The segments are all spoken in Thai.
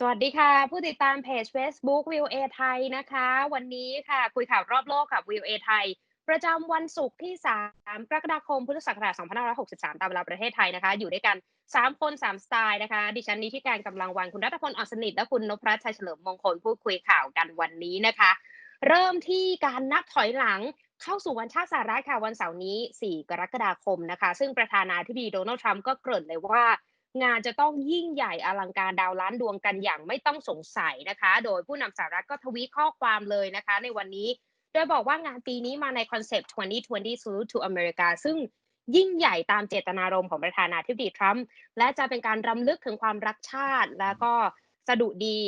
สวัสดีค่ะ ผู้ติดตามเพจ Facebook วิวเอไทยนะคะ วันนี้ค่ะ คุยข่าวรอบโลกกับวิวเอไทยประจำวันศุกร์ที่ 3 กรกฎาคม พุทธศักราช 2563 ตามเวลาประเทศไทยนะคะ อยู่ด้วยกัน 3 คน 3 สไตล์นะคะ ดิฉันนี้ที่การกำลังวัน คุณรัตพลออกสนิท และคุณนพรัชชัยเฉลิมมงคล พูดคุยข่าวกันวันนี้นะคะ เริ่มที่การนับถอยหลังเข้าสู่วันชาติสหรัฐค่ะ วันเสาร์นี้ 4 กรกฎาคมนะคะ ซึ่งประธานาธิบดีโดนัลด์ทรัมป์ก็เกริ่นเลยว่า งานจะต้องยิ่งใหญ่อลังการดาวล้านดวงกันอย่างไม่ต้องสงสัยนะคะ โดยผู้นำสหรัฐก็ทวีตข้อความเลยนะคะ ในวันนี้ โดยบอกว่างานปีนี้มาในคอนเซปต์ 2020 Salute to America ซึ่งยิ่งใหญ่ตามเจตนารมณ์ของประธานาธิบดีทรัมป์และจะเป็นการรำลึกถึงความรักชาติ แล้วก็สดุดี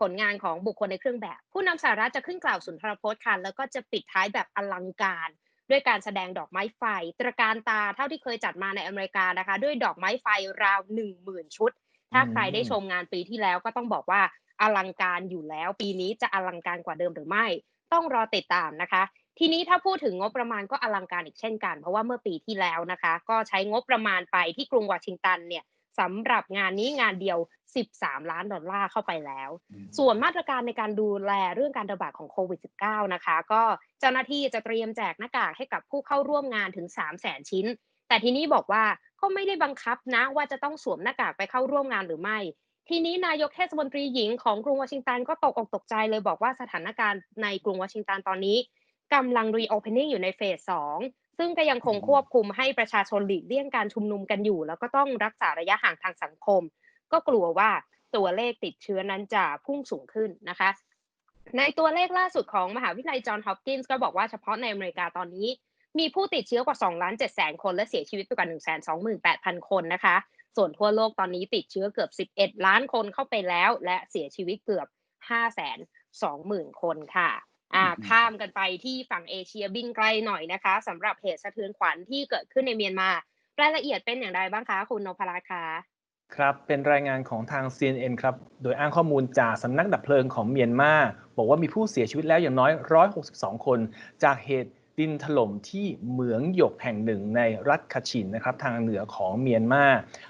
ผลงานของบุคคลในเครื่องแบบ ผู้นำสหรัฐจะขึ้นกล่าวสุนทรพจน์ค่ะแล้วก็จะปิดท้ายแบบอลังการ ด้วยการแสดงดอกไม้ไฟ ตระการตาเท่าที่เคยจัดมาในอเมริกานะคะ ด้วยดอกไม้ไฟราว10,000ชุด ถ้าใครได้ชมงานปีที่แล้วก็ต้องบอกว่าอลังการอยู่แล้วปีนี้จะอลังการกว่าเดิมหรือไม่ ต้องรอติดตามนะคะ ทีนี้ถ้าพูดถึงงบประมาณก็อลังการอีกเช่นกัน เพราะว่าเมื่อปีที่แล้วนะคะ ก็ใช้งบประมาณไปที่กรุงวอชิงตันเนี่ย สำหรับงานนี้งานเดียว 13 ล้านดอลลาร์เข้าไปแล้ว ส่วนมาตรการในการดูแลเรื่องการระบาดของโควิด -19 นะคะ ก็เจ้าหน้าที่จะเตรียมแจกหน้ากากให้กับผู้เข้าร่วมงานถึง 3 0 0แสนชิ้น แต่ทีนี้บอกว่าก็ไม่ได้บังคับนะว่าจะต้องสวมหน้ากากไปเข้าร่วมงานหรือไม่ ทีนี้นายกเทศมนตรีหญิงของกรุงวอชิงตันก็ตกอกตกใจเลยบอกว่าสถานการณ์ในกรุงวอชิงตันตอนนี้กำลัง reopening อยู่ในเฟส2 ซึ่งก็ยังคงควบคุมให้ประชาชนหลีกเลี่ยงการชุมนุมกันอยู่ แล้วก็ต้องรักษาระยะห่างทางสังคม ก็กลัวว่าตัวเลขติดเชื้อนั้นจะพุ่งสูงขึ้นนะคะ ในตัวเลขล่าสุดของมหาวิทยาลัยจอห์นฮอปกินส์ก็บอกว่าเฉพาะในอเมริกาตอนนี้ มีผู้ติดเชื้อกว่า2ล้าน7แสนคน และเสียชีวิตไปกว่า1 2 8 0 0 0 คนนะคะ ส่วนทั่วโลกตอนนี้ติดเชื้อเกือบ 11 ล้านคนเข้าไปแล้ว และเสียชีวิตเกือบ 5 2 0 0 0 0 คนค่ะอ่า ข้ามกันไปที่ฝั่งเอเชียบินไกลหน่อยนะคะสำหรับเหตุสะเทือนขวัญที่เกิดขึ้นในเมียนมารายละเอียดเป็นอย่างไรบ้างคะ คุณนพราคาครับเป็นรายงานของทาง CNN ครับโดยอ้างข้อมูลจากสำนักดับเพลิงของเมียนมาบอกว่ามีผู้เสียชีวิตแล้วอย่างน้อย 162 คน จากเหตุ ดินถล่มที่เหมืองหยกแห่งหนึ่งในรัฐคาชินนะครับทางเหนือของเมียนมา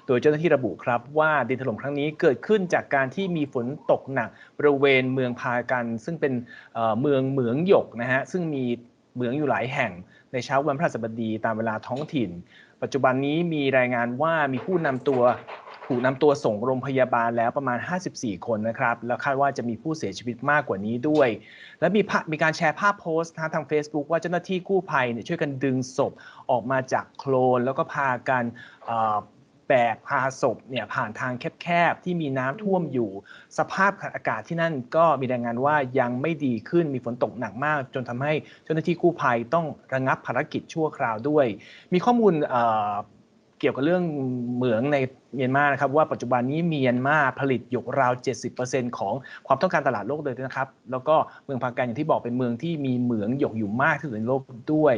โดยเจ้าหน้าที่ระบุครับว่าดินถล่มครั้งนี้เกิดขึ้นจากการที่มีฝนตกหนักบริเวณเมืองพากัน ซึ่งเป็นเมืองเหมืองหยกนะฮะซึ่งมีเหมืองอยู่หลายแห่งในเช้าวันพฤหัสบดีตามเวลาท้องถิ่น ปัจจุบันนี้มีรายงานว่ามีผู้นำตัว ถูกนำตัวส่งโรงพยาบาลแล้วประมาณ 54 คนนะครับ แล้วคาดว่าจะมีผู้เสียชีวิตมากกว่านี้ด้วย และมีมีการแชร์ภาพโพสต์ทาง Facebook ว่าเจ้าหน้าที่กู้ภัยเนี่ยช่วยกันดึงศพออกมาจากโคลน แล้วก็พากันแบกพาศพเนี่ยผ่านทางแคบๆ ที่มีน้ำท่วมอยู่ สภาพอากาศที่นั่นก็มีรายงานว่ายังไม่ดีขึ้นมีฝนตกหนักมาก จนทำให้เจ้าหน้าที่กู้ภัยต้องระงับภารกิจชั่วคราวด้วย มีข้อมูล เกี่ยวกับเรื่องเหมืองในเมียนมานะครับว่าปัจจุบันนี้เมียนมาผลิตหยกราว 70%ของความต้องการตลาดโลกเลยนะครับ แล้วก็เมืองพาการอย่างที่บอกเป็นเมืองที่มีเหมืองหยกอยู่มากที่สุดในโลกด้วย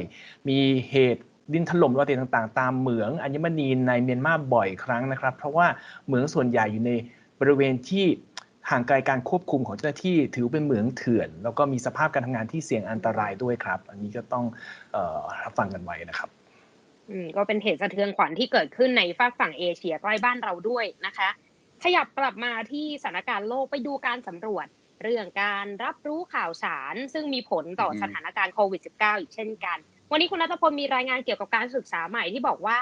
มีเหตุดินถล่มระเบิดต่างๆ ตามเหมืองอัญมณีในเมียนมาบ่อยครั้งนะครับ เพราะว่าเหมืองส่วนใหญ่อยู่ในบริเวณที่ห่างไกลการควบคุมของเจ้าหน้าที่ถือเป็นเหมืองเถื่อน แล้วก็มีสภาพการทำงานที่เสี่ยงอันตรายด้วยครับ อันนี้ก็ต้องรับฟังกันไว้นะครับ ก็เป็นเหตุสะเทือนขวัญที่เกิดขึ้นในฝากฝั่งเอเชียใกล้บ้านเราด้วยนะคะ ขยับกลับมาที่สถานการณ์โลกไปดูการสำรวจ เรื่องการรับรู้ข่าวสาร ซึ่งมีผลต่อสถานการณ์โควิด -19 อีกเช่นกัน วันนี้คุณรัตพลมีรายงานเกี่ยวกับการศึกษาใหม่ที่บอกว่า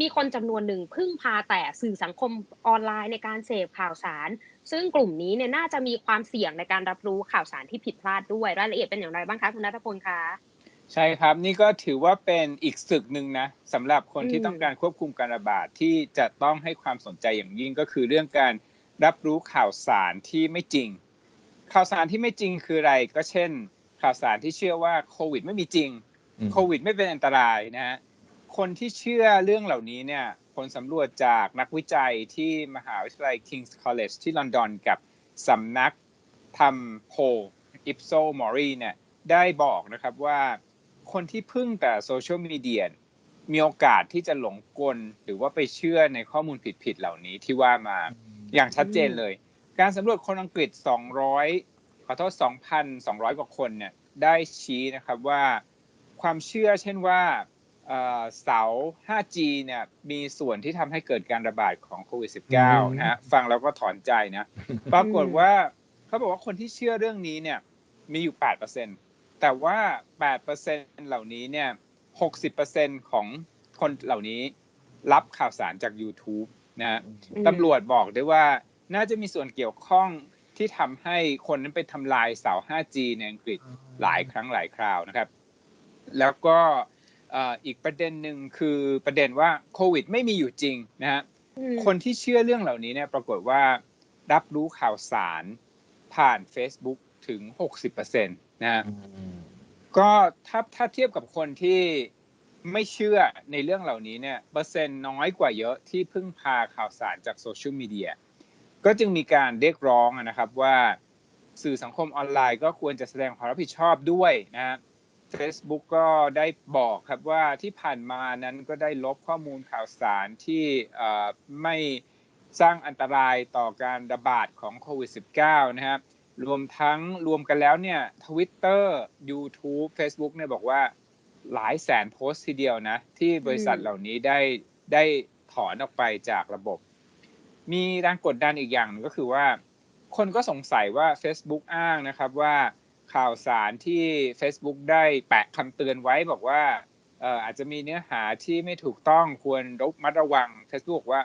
มีคนจำนวนหนึ่งพึ่งพาแต่สื่อสังคมออนไลน์ในการเสพข่าวสาร ซึ่งกลุ่มนี้เนี่ยน่าจะมีความเสี่ยงในการรับรู้ข่าวสารที่ผิดพลาดด้วยรายละเอียดเป็นอย่างไรบ้างคะคุณรัตพลคะ ใช่ครับนี่ก็ถือว่าเป็นอีกศึกหนึ่งนะสำหรับคนที่ต้องการควบคุมการระบาดที่จะต้องให้ความสนใจอย่างยิ่งก็คือเรื่องการรับรู้ข่าวสารที่ไม่จริง ข่าวสารที่ไม่จริงคืออะไร ก็เช่น ข่าวสารที่เชื่อว่าโควิด ไม่มีจริงโควิด ไม่เป็นอันตรายนะฮะคนที่เชื่อเรื่องเหล่านี้เนี่ยผลสำรวจจากนักวิจัยที่มหาวิทยาลัย King's College ที่ลอนดอนกับสำนักทำโพอิปโซมอรีเนี่ยได้บอกนะครับว่า คนที่พึ่งแต่โซเชียลมีเดียมีโอกาสที่จะหลงกล หรือว่าไปเชื่อในข้อมูลผิดๆเหล่านี้ที่ว่ามาอย่างชัดเจนเลย การสำรวจคนอังกฤษ 200 ขอโทษ 2,200 กว่าคนเนี่ยได้ชี้นะครับว่าความเชื่อเช่นว่าเอ่อเสา 5G เนี่ยมีส่วนที่ทำให้เกิดการระบาดของโควิดอืม -19 นะฮะฟังแล้วก็ถอนใจนะ ปรากฏว่าเขาบอกว่าคนที่เชื่อเรื่องนี้เนี่ยมีอยู่ 8% แต่ว่า 8%เหล่านี้เนี่ย 60%ของคนเหล่านี้รับข่าวสารจาก YouTube นะฮะอืมตำรวจบอกด้วยว่าน่าจะมีส่วนเกี่ยวข้องที่ทำให้คนนั้นไปทำลายเสา 5G ในอังกฤษหลายครั้งหลายคราวนะครับ แล้วก็เอ่ออีกประเด็นหนึ่งคือประเด็นว่าโควิดไม่มีอยู่จริงนะฮะอืมคนที่เชื่อเรื่องเหล่านี้เนี่ยปรากฏว่ารับรู้ข่าวสารผ่าน Facebook ถึง 60%นะฮะอืมก็ถ้าถ้าเทียบกับคนที่ไม่เชื่อในเรื่องเหล่านี้เนี่ยเปอร์เซ็นต์น้อยกว่าเยอะที่พึ่งพาข่าวสารจากโซเชียลมีเดียก็จึงมีการเรียกร้องอะนะครับว่าสื่อสังคมออนไลน์ก็ควรจะแสดงความรับผิดชอบด้วยนะฮะ Facebook ก็ได้บอกครับว่าที่ผ่านมานั้นก็ได้ลบข้อมูลข่าวสารที่เอ่อไม่สร้างอันตรายต่อการระบาดของโควิด -19 นะครับ รวมทั้งรวมกันแล้วเนี่ย Twitter YouTube Facebook เนี่ยบอกว่าหลายแสนโพสต์ทีเดียวนะ ที่บริษัทอืมเหล่านี้ได้ได้ถอนออกไปจากระบบ มีแรงกดดันอีกอย่างหนึงก็คือว่า คนก็สงสัยว่า Facebook อ้างนะครับว่าข่าวสารที่ Facebook ได้แปะคำเตือนไว้บอกว่าเอ่ออาจจะมีเนื้อหาที่ไม่ถูกต้องควรระมัดระวัง Facebook บอกว่า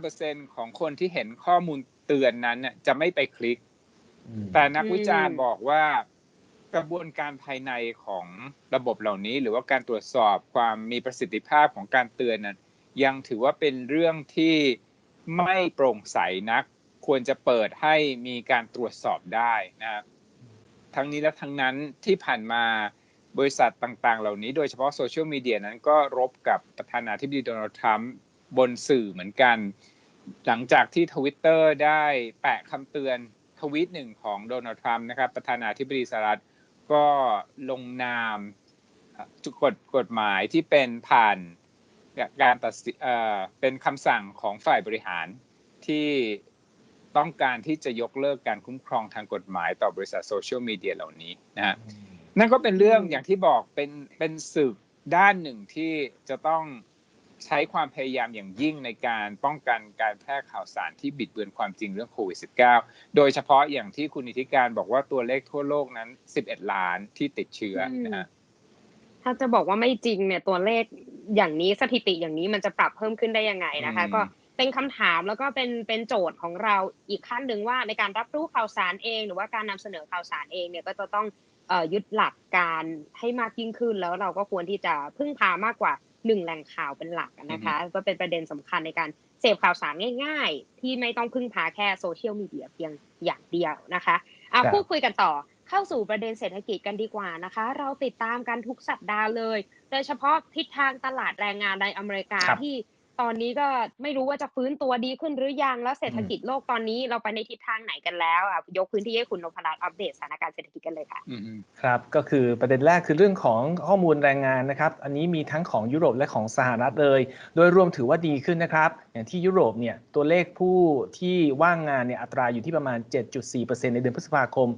95%ของคนที่เห็นข้อมูลเตือนนั้นน่ะจะไม่ไปคลิกอืม แต่นักวิจารณ์บอกว่ากระบวนการภายในของระบบเหล่านี้ หรือว่าการตรวจสอบความมีประสิทธิภาพของการเตือนนั้นยังถือว่าเป็นเรื่องที่ไม่โปร่งใสนัก ควรจะเปิดให้มีการตรวจสอบได้นะครับทั้งนี้และทั้งนั้นที่ผ่านมาบริษัทต่างๆ เหล่านี้ โดยเฉพาะโซเชียลมีเดียนั้นก็รบกับประธานาธิบดีโดนัลด์ทรัมป์บนสื่อเหมือนกัน หลังจากที่ทวิตเตอร์ได้แปะคำเตือน ทวีตหนึ่งของโดนัลด์ทรัมป์นะครับ ประธานาธิบดีสหรัฐก็ลงนามเอ่อกฎกฎหมายที่เป็นผ่านการตัดสินเอ่อเป็นคำสั่งของฝ่ายบริหารที่ต้องการที่จะยกเลิกการคุ้มครองทางกฎหมายต่อบริษัทโซเชียลมีเดียเหล่านี้นะฮะนั่นก็เป็นเรื่องอืมอย่างที่บอกเป็นเป็นศึกด้านหนึ่งที่จะต้อง ใช้ความพยายามอย่างยิ่งในการป้องกันการแพร่ข่าวสารที่บิดเบือนความจริงเรื่องโควิด -19 โดยเฉพาะอย่างที่คุณนิติการบอกว่าตัวเลขทั่วโลกนั้น 11 ล้านที่ติดเชื้อนะฮะถ้าจะบอกว่าไม่จริงเนี่ยตัวเลขอย่างนี้สถิติอย่างนี้มันจะปรับเพิ่มขึ้นได้ยังไงนะคะอืมก็เป็นคำถามแล้วก็เป็นเป็นโจทย์ของเราอีกขั้นหนึ่งว่าในการรับรู้ข่าวสารเอง หรือว่าการนำเสนอข่าวสารเองเนี่ยก็จะต้องเอ่อยึดหลักการให้มากยิ่งขึ้นแล้วเราก็ควรที่จะพึ่งพามากกว่า หนึ่งแหล่งข่าวเป็นหลักนะคะ ก็เป็นประเด็นสำคัญในการเสพข่าวสารง่าย ๆ ที่ไม่ต้องพึ่งพาแค่โซเชียลมีเดียเพียงอย่างเดียวนะคะอะครับพูดคุยกันต่อเข้าสู่ประเด็นเศรษฐกิจกันดีกว่านะคะ เราติดตามกันทุกสัปดาห์เลย โดยเฉพาะทิศทางตลาดแรงงานในอเมริกาครับที่ ตอนนี้ก็ไม่รู้ว่าจะฟื้นตัวดีขึ้นหรือยังแล้วเศรษฐกิจโลกตอนนี้เราไปในทิศทางไหนกันแล้วอะยกพื้นที่ให้คุณนพรัตน์อัปเดตสถานการณ์เศรษฐกิจกันเลยค่ะอืมครับก็คือประเด็นแรกคือเรื่องของข้อมูลแรงงานนะครับ อันนี้มีทั้งของยุโรปและของสหรัฐเลย โดยรวมถือว่าดีขึ้นนะครับ อย่างที่ยุโรปเนี่ยตัวเลขผู้ที่ว่างงานเนี่ยอัตราอยู่ที่ประมาณ 7.4%ในเดือนพฤษภาคม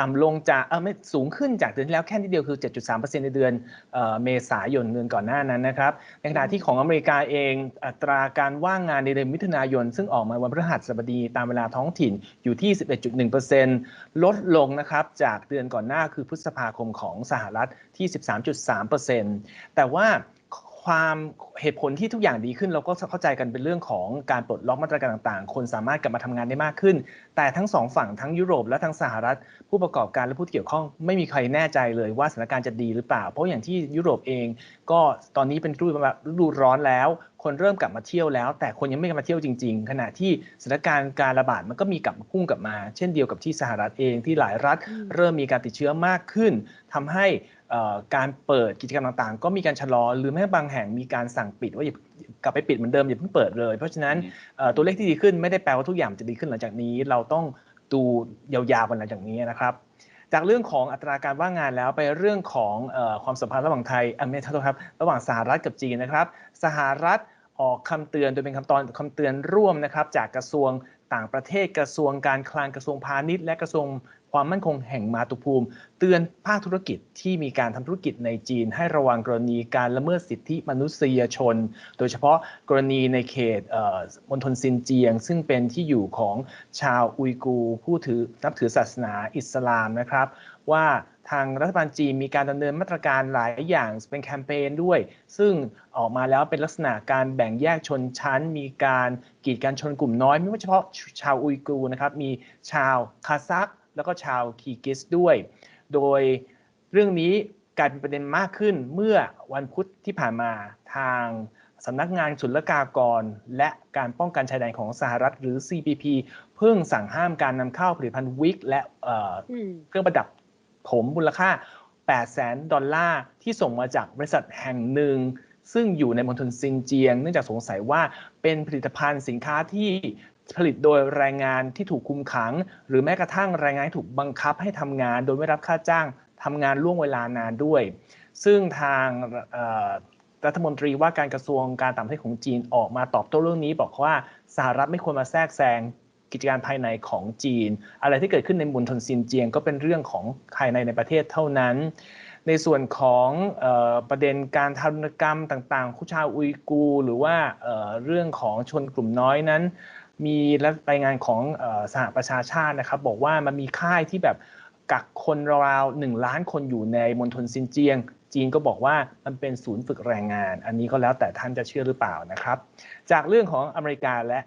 ต่ำลงจากเออไม่สูงขึ้นจากเดือนที่แล้วแค่นิดเดียวคือ 7.3%ในเดือนเออเมษายนเดือนก่อนหน้านั้นนะครับ ในขณะที่ของอเมริกาเองอัตราการว่างงานในเดือนมิถุนายน ซึ่งออกมาวันพฤหัสบดีตามเวลาท้องถิ่นอยู่ที่ 11.1%ลดลงนะครับจากเดือนก่อนหน้าคือพฤษภาคมของสหรัฐที่ 13.3%แต่ว่า ความเหตุผลที่ทุกอย่างดีขึ้นเราก็เข้าใจกันเป็นเรื่องของการปลดล็อกมาตรการต่างๆ คนสามารถกลับมาทำงานได้มากขึ้น แต่ทั้งสองฝั่งทั้งยุโรปและทั้งสหรัฐ ผู้ประกอบการและผู้ที่เกี่ยวข้องไม่มีใครแน่ใจเลยว่าสถานการณ์จะดีหรือเปล่า เพราะอย่างที่ยุโรปเอง ก็ตอนนี้เป็นฤดูแบบฤดูร้อนแล้ว คนเริ่มกลับมาเที่ยวแล้ว แต่คนยังไม่กลับมาเที่ยวจริง ๆ ขณะที่สถานการณ์การระบาดมันก็มีกลับมาพุ่งกลับมา เช่นเดียวกับที่สหรัฐเองที่หลายรัฐอืมเริ่มมีการติดเชื้อมากขึ้นทำให้เอ่อ การเปิดกิจกรรมต่างๆ ก็มีการชะลอหรือแม้บางแห่งมีการสั่งปิดว่าอย่ากลับไปปิดเหมือนเดิมอย่าเพิ่งเปิดเลย เพราะฉะนั้นตัวเลขที่ดีขึ้นไม่ได้แปลว่าทุกอย่างจะดีขึ้นหลังจากนี้ เราต้องดูยาวๆกันหลังจากนี้นะครับ จากเรื่องของอัตราการว่างงานแล้วไปเรื่องของความสัมพันธ์ระหว่างไทยอะไม่ใช่โทษครับระหว่างสหรัฐกับจีนนะครับ สหรัฐออกคำเตือนโดยเป็นคำตอนคำเตือนร่วมนะครับ จากกระทรวงต่างประเทศกระทรวงการคลังกระทรวงพาณิชย์และกระทรวง ความมั่นคงแห่งมาตุภูมิ เตือนภาคธุรกิจที่มีการทำธุรกิจในจีน ให้ระวังกรณีการละเมิดสิทธิมนุษยชน โดยเฉพาะกรณีในเขตมณฑลซินเจียง ซึ่งเป็นที่อยู่ของชาวอุยกูร์ผู้ถือนับถือศาสนาอิสลามนะครับ ว่าทางรัฐบาลจีนมีการดำเนินมาตรการหลายอย่างเป็นแคมเปญด้วย ซึ่งออกมาแล้วเป็นลักษณะการแบ่งแยกชนชั้น มีการกีดกันชนกลุ่มน้อย ไม่ว่าเฉพาะชาวอุยกูร์นะครับมีชาวคาซัค แล้วก็ชาวคีกิสด้วย โดยเรื่องนี้กลายเป็นประเด็นมากขึ้นเมื่อวันพุธที่ผ่านมาทางสำนักงานศุลกากร และการป้องกันชายแดนของสหรัฐหรือ CPP เพิ่งสั่งห้ามการนำเข้าผลิตภัณฑ์วิกและเเครื่องประดับผมมูลค่า 8 แสนดอลลาร์ที่ส่งมาจากบริษัทแห่งหนึ่ง ซึ่งอยู่ในมณฑลซินเจียง เนื่องจากสงสัยว่าเป็นผลิตภัณฑ์สินค้าที่ ผลิตโดยแรงงานที่ถูกคุมขัง หรือแม้กระทั่งแรงงานที่ถูกบังคับให้ทำงาน โดยไม่รับค่าจ้างทำงานล่วงเวลานานด้วย ซึ่งทางรัฐมนตรีว่าการกระทรวงการต่างประเทศของจีนออกมาตอบโต้เรื่องนี้ บอกว่าสหรัฐไม่ควรมาแทรกแซงกิจการภายในของจีน อะไรที่เกิดขึ้นในมณฑลซินเจียงก็เป็นเรื่องของภายในในประเทศเท่านั้น ในส่วนของออประเด็นการทารุณกรรมต่างๆ ผู้ชาวอุยกู หรือว่าเเรื่องของชนกลุ่มน้อยนั้น มีรายงานของสหประชาชาตินะครับบอกว่ามันมีค่ายที่แบบกักคนราวหนึ่งล้านคนอยู่ในมณฑลซินเจียง จีนก็บอกว่ามันเป็นศูนย์ฝึกแรงงาน อันนี้ก็แล้วแต่ท่านจะเชื่อหรือเปล่านะครับ จากเรื่องของอเมริกาและ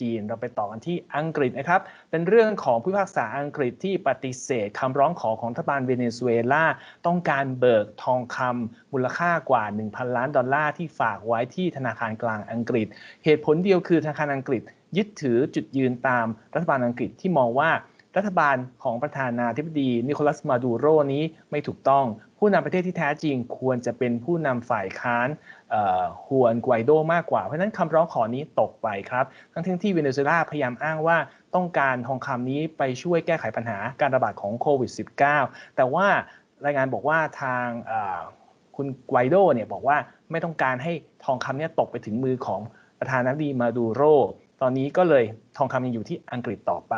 จีนเราไปต่อกันที่อังกฤษนะครับ เป็นเรื่องของผู้พิพากษาอังกฤษที่ปฏิเสธคำร้องขอของรัฐบาลเวเนซุเอลาต้องการเบิกทองคำมูลค่ากว่า 1,000 ล้านดอลลาร์ที่ฝากไว้ที่ธนาคารกลางอังกฤษ เหตุผลเดียวคือธนาคารอังกฤษ ยึดถือจุดยืนตามรัฐบาลอังกฤษที่มองว่ารัฐบาลของประธานาธิบดีนิโคลัสมาดูโรนี้ไม่ถูกต้อง ผู้นำประเทศที่แท้จริงควรจะเป็นผู้นำฝ่ายค้านฮวนไกวโดมากกว่า เพราะฉะนั้นคำร้องขอนี้ตกไปครับทั้งที่เวเนซุเอลาพยายามอ้างว่าต้องการทองคำนี้ไปช่วยแก้ไขปัญหาการระบาดของโควิด -19 แต่ว่ารายงานบอกว่าทางคุณไกวโดเนี่ยบอกว่าไม่ต้องการให้ทองคำเนี่ยตกไปถึงมือของประธานาธิบดีมาดูโร ตอนนี้ก็เลยทองคำยังอยู่ที่อังกฤษต่อไป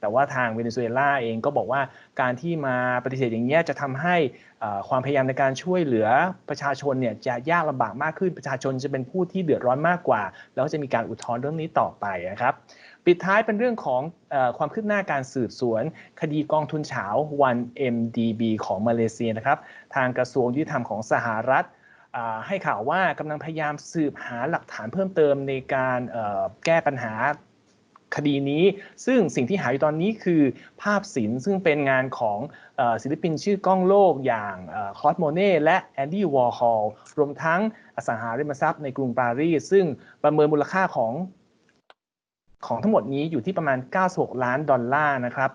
แต่ว่าทางเวเนซุเอลาเองก็บอกว่าการที่มาปฏิเสธอย่างนี้จะทำให้ความพยายามในการช่วยเหลือประชาชนเนี่ยจะยากลำบากมากขึ้นประชาชนจะเป็นผู้ที่เดือดร้อนมากกว่า แล้วก็จะมีการอุทธรณ์เรื่องนี้ต่อไปนะครับปิดท้ายเป็นเรื่องของอความคืบหน้าการสืบสวน คดีกองทุนเฉา 1MDB ของมาเลเซียนะครับ ทางกระทรวงยุติธรรมของสหรัฐ ให้ข่าวว่ากำลังพยายามสืบหาหลักฐานเพิ่มเติมในการเอ่อแก้ปัญหาคดีนี้ ซึ่งสิ่งที่หาอยู่ตอนนี้คือภาพศิลป์ซึ่งเป็นงานของเอ่อศิลปินชื่อกล้องโลกอย่างคลอสโมเน่และแอนดี้วอร์ฮอลรวมทั้งอสังหาริมทรัพย์ในกรุงปารีสซึ่งประเมินมูลค่าของของทั้งหมดนี้อยู่ที่ประมาณ 96 ล้านดอลลาร์นะครับ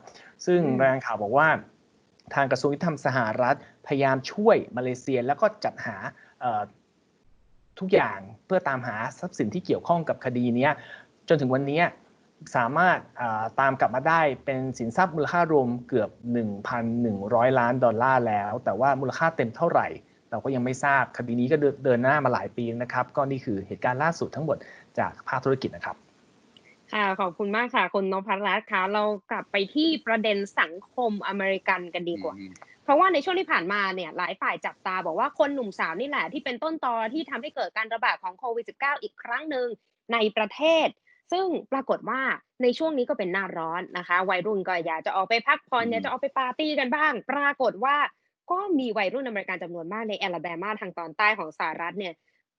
ซึ่งอืมรายงานข่าวบอกว่าทางกระทรวงยุติธรรมสหรัฐพยายามช่วยมาเลเซียแล้วก็จัดหาเอ่อทุกอย่างเพื่อตามหาทรัพย์สินที่เกี่ยวข้องกับคดีเนี้ยจนถึงวันเนี้ยสามารถอ่าตามกลับมาได้เป็นสินทรัพย์มูลค่ารวมเกือบ 1,100 ล้านดอลลาร์แล้ว แต่ว่ามูลค่าเต็มเท่าไหร่ เราก็ยังไม่ทราบคดีนี้ก็เดินเดินหน้ามาหลายปีนะครับ ก็นี่คือเหตุการณ์ล่าสุดทั้งหมดจากภาคธุรกิจนะครับค่ะขอบคุณมากค่ะคุณนพรัตน์ค่ะเรากลับไปที่ประเด็นสังคมอเมริกันกันดีกว่าเพ ราะว่าในช่วงที่ผ่านมาเนี่ยหลายฝ่ายจับตาบอกว่าคนหนุ่มสาวนี่แหละที่เป็นต้นตอที่ทำให้เกิดการระบาดของโควิด -19 อีกครั้งหนึ่งในประเทศ ซึ่งปรากฏว่าในช่วงนี้ก็เป็นหน้าร้อนนะคะ วัยรุ่นก็อยากจะออกไปพักผ่อนอืมอยากจะออกไปปาร์ตี้กันบ้าง ปรากฏว่าก็มีวัยรุ่นอเมริกันจำนวนมากในแอลาแบมาทางตอนใต้ของสหรัฐเนี่ย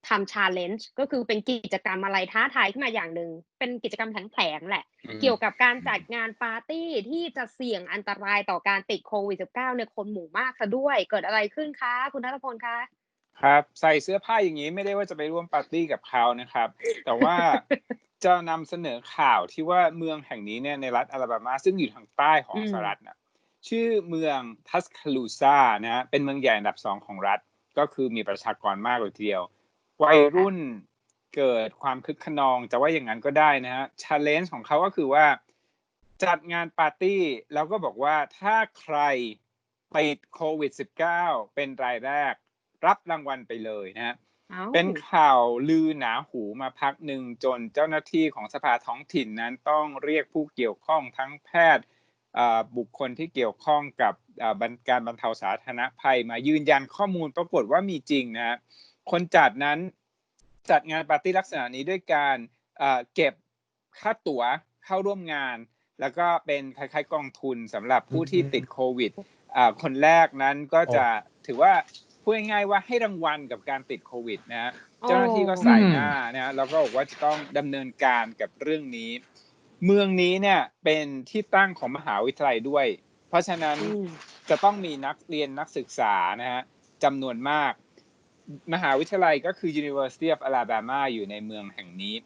ทำชาเลนจ์ก็คือเป็นกิจกรรมอะไรท้าทายขึ้นมาอย่างหนึ่งเป็นกิจกรรมแผลงๆแหละ เกี่ยวกับการจัดงานปาร์ตี้ที่จะเสี่ยงอันตรายต่อการติดโควิด -19 ในคนหมู่มากซะด้วย เกิดอะไรขึ้นคะ คุณนัทพลคะครับใส่เสื้อผ้าอย่างนี้ไม่ได้ว่าจะไปร่วมปาร์ตี้กับเขานะครับ แต่ว่าจะนำเสนอข่าวที่ว่าเมืองแห่งนี้เนี่ยในรัฐอลาบามาซึ่งอยู่ทางใต้ของอืมสหรัฐนะชื่อเมืองทัสคาลูซานะฮะเป็นเมืองใหญ่อันดับสองของรัฐ ก็คือมีประชากรมากเลยทีเดียว วัยรุ่นเกิดความคึกขนองจะว่าอย่างนั้นก็ได้นะฮะชาเลนจ์ของเขาก็คือว่า จัดงานปาร์ตี้แล้วก็บอกว่าถ้าใครติดโควิด -19 เป็นรายแรก รับรางวัลไปเลยนะฮะอ้าวเป็นข่าวลือหนาหูมาพักหนึ่งจนเจ้าหน้าที่ของสภาท้องถิ่นนั้นต้องเรียกผู้เกี่ยวข้องทั้งแพทย์อ่าบุคคลที่เกี่ยวข้องกับอ่าบรรการบรรเทาสาธารณภัยมายืนยันข้อมูลปรากฏว่ามีจริงนะฮะ คนจัดนั้นจัดงานปาร์ตี้ลักษณะนี้ด้วยการอ่าเก็บค่าตั๋วเข้าร่วมงาน แล้วก็เป็นคล้ายๆกองทุนสำหรับผู้ที่ติดโควิดอ่าคนแรกนั้นก็จะถือว่าพูดง่ายๆว่าให้รางวัลกับการติดโควิดนะฮะโอ้เจ้าหน้าที่ก็ใส่หน้านะฮะแล้วก็บอกว่าจะต้องดำเนินการกับเรื่องนี้ เมืองนี้เนี่ยเป็นที่ตั้งของมหาวิทยาลัยด้วย เพราะฉะนั้นอืมจะต้องมีนักเรียนนักศึกษานะฮะจำนวนมาก มหาวิทยาลัยก็คือ University of Alabama อยู่ในเมืองแห่งนี้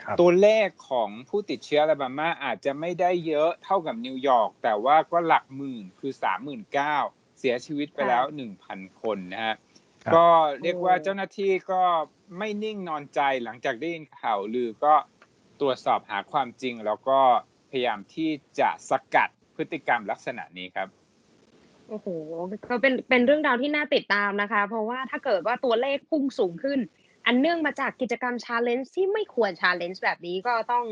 ครับตัวเลขของผู้ติดเชื้ออลาบามาอาจจะไม่ได้เยอะเท่ากับนิวยอร์กแต่ว่าก็หลักหมื่นคือสามหมื่นเก้าเสียชีวิตไปแล้วหนึ่งพันคนนะฮะครับก็เรียกว่าเจ้าหน้าที่ก็ไม่นิ่งนอนใจหลังจากได้ยินข่าวลือก็ตรวจสอบหาความจริง แล้วก็พยายามที่จะสกัดพฤติกรรมลักษณะนี้ครับ โอ้โหก็เป็นเป็นเรื่องราวที่น่าติดตามนะคะ เพราะว่าถ้าเกิดว่าตัวเลขพุ่งสูงขึ้น อันเนื่องมาจากกิจกรรมชาเลนจ์ที่ไม่ควรชาเลนจ์แบบนี้ก็ต้อง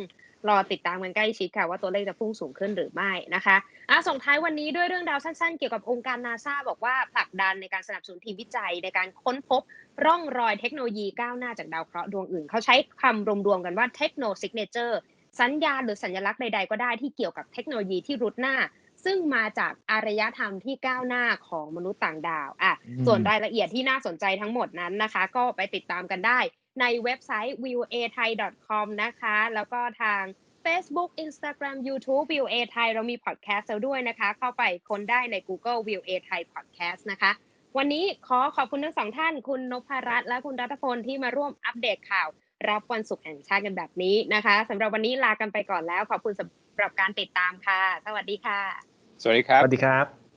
รอติดตามกันใกล้ชิดค่ะว่าตัวเลขจะพุ่งสูงขึ้นหรือไม่นะคะอะส่งท้ายวันนี้ด้วยเรื่องราวสั้นๆ เกี่ยวกับองค์การนาซาบอกว่าผลักดันในการสนับสนุนทีมวิจัยในการค้นพบร่องรอยเทคโนโลยีก้าวหน้าจากดาวเคราะห์ดวงอื่น เขาใช้คำรวมๆกันว่าเทคโนซิกเนเจอร์สัญญาณหรือสัญลักษณ์ใดๆก็ได้ที่เกี่ยวกับเทคโนโลยีที่รุดหน้า ซึ่งมาจากอารยธรรมที่ก้าวหน้าของมนุษย์ต่างดาวอะอืมส่วนรายละเอียดที่น่าสนใจทั้งหมดนั้นนะคะ ก็ไปติดตามกันได้ในเว็บไซต์ viewai.com นะคะ แล้วก็ทาง Facebook Instagram YouTube VOA ไทยเรามีพอดแคสต์แล้วด้วยนะคะ เข้าไปค้นได้ใน Google VOA ไทย Podcast นะคะวันนี้ขอขอบคุณทั้งสองท่าน คุณนพรัตน์และคุณรัตพลที่มาร่วมอัปเดตข่าว รับวันศุกร์แห่งชาติกันแบบนี้นะคะสำหรับวันนี้ลากันไปก่อนแล้ว ขอบคุณสำ หรับการติดตามค่ะ สวัสดีค่ะ สวัสดีครัสบวัสดีครับ